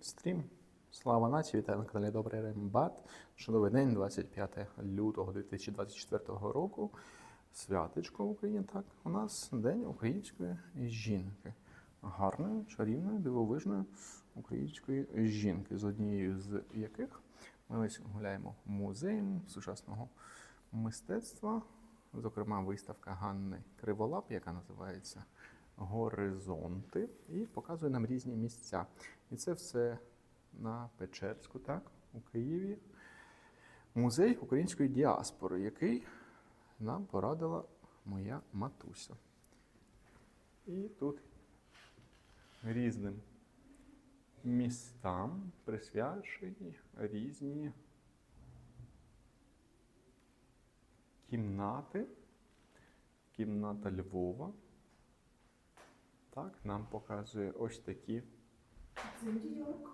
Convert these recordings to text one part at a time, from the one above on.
Стрім. Слава нації, вітаю на каналі Добрий Рембат. Чудовий день, 25 лютого 2024 року. Святочко в Україні. Так, у нас День української жінки. Гарної, чарівної, дивовижної української жінки, з однією з яких ми ось гуляємо музеєм сучасного мистецтва, зокрема, виставка Ганни Криволап, яка називається Горизонти, і показує нам різні місця. І це все на Печерську, так, у Києві. Музей української діаспори, який нам порадила моя матуся. І тут різним містам присвячені різні кімнати. Кімната Львова. Так, нам показує ось такі. Це Нью-Йорк.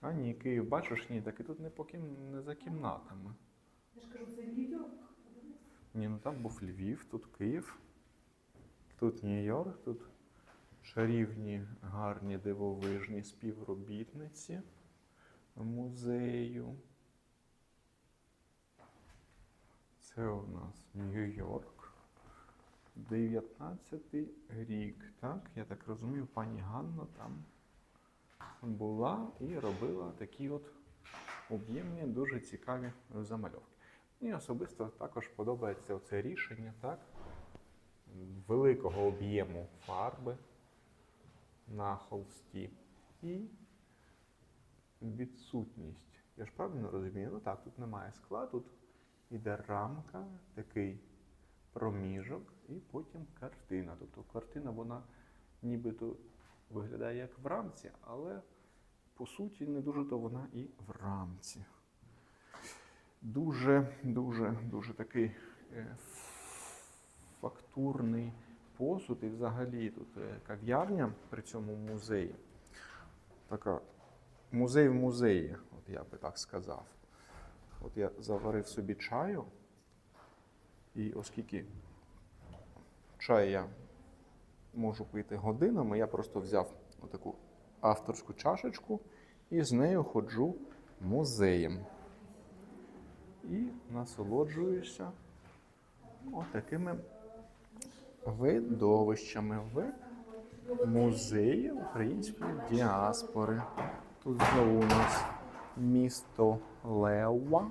А ні, Київ, бачиш, ні, так і тут не, по кім... не за кімнатами. Я ж кажу, це Нью-Йорк. Ні, ну там був Львів, тут Київ, тут Нью-Йорк, тут чарівні, гарні, дивовижні співробітниці музею. Це у нас Нью-Йорк. 19 рік, так? Я так розумію, пані Ганна там була і робила такі от об'ємні, дуже цікаві замальовки. Мені особисто також подобається це рішення, так? Великого об'єму фарби на холсті і відсутність. Я ж правильно розумію? Ну так, тут немає скла, тут іде рамка, такий проміжок, і потім картина. Тобто картина, вона нібито виглядає як в рамці, але по суті не дуже то вона і в рамці. Дуже, дуже, дуже такий е, фактурний посуд, і взагалі тут е, кав'ярня при цьому музеї. Така музей в музеї, от я би так сказав. От я заварив собі чаю, і оскільки чай я можу пити годинами, я просто взяв отаку авторську чашечку і з нею ходжу музеєм. І насолоджуюся отакими видовищами в музеї української діаспори. Тут знову у нас місто Лева.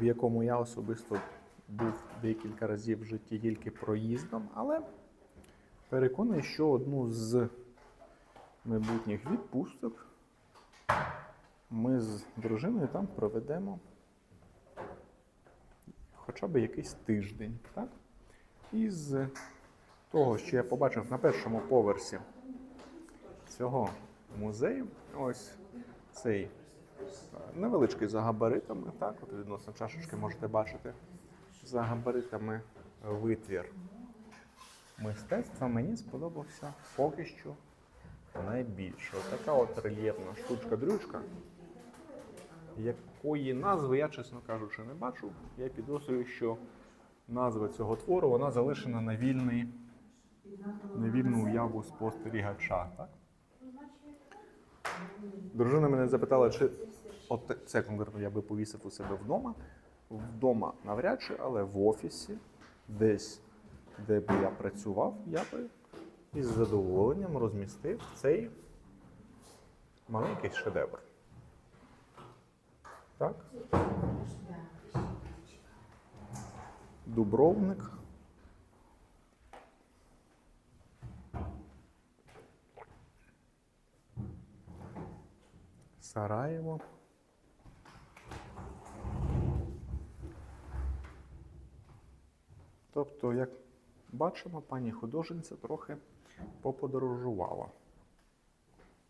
В якому я особисто був декілька разів в житті тільки проїздом, але переконаний, що одну з майбутніх відпусток ми з дружиною там проведемо хоча б якийсь тиждень. Так? І того, що я побачив на першому поверсі цього музею, ось цей невеличкий за габаритами, так, от відносно чашечки можете бачити, за габаритами витвір мистецтва мені сподобався поки що найбільше. Така от рельєфна штучка-дрючка, якої назви я, чесно кажучи, не бачу. Я підозрюю, що назва цього твору вона залишена на вільний, на вільну уяву спостерігача. Так? Дружина мене запитала, чи от це конкретно я би повісив у себе вдома. Вдома навряд чи, але в офісі, десь, де би я працював, я би із задоволенням розмістив цей маленький шедевр. Так? Дубровник. Сараєво. Тобто, як бачимо, пані художниця трохи поподорожувала.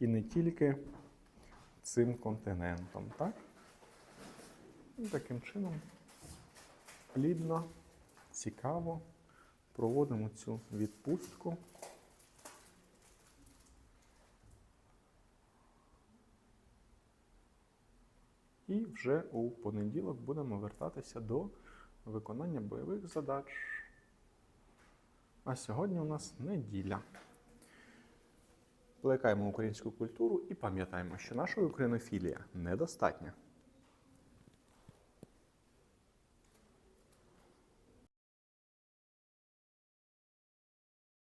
І не тільки цим континентом, так? І таким чином плідно, цікаво проводимо цю відпустку. І вже у понеділок будемо вертатися до виконання бойових задач. А сьогодні у нас неділя. Плекаємо українську культуру і пам'ятаємо, що наша українофілія недостатня.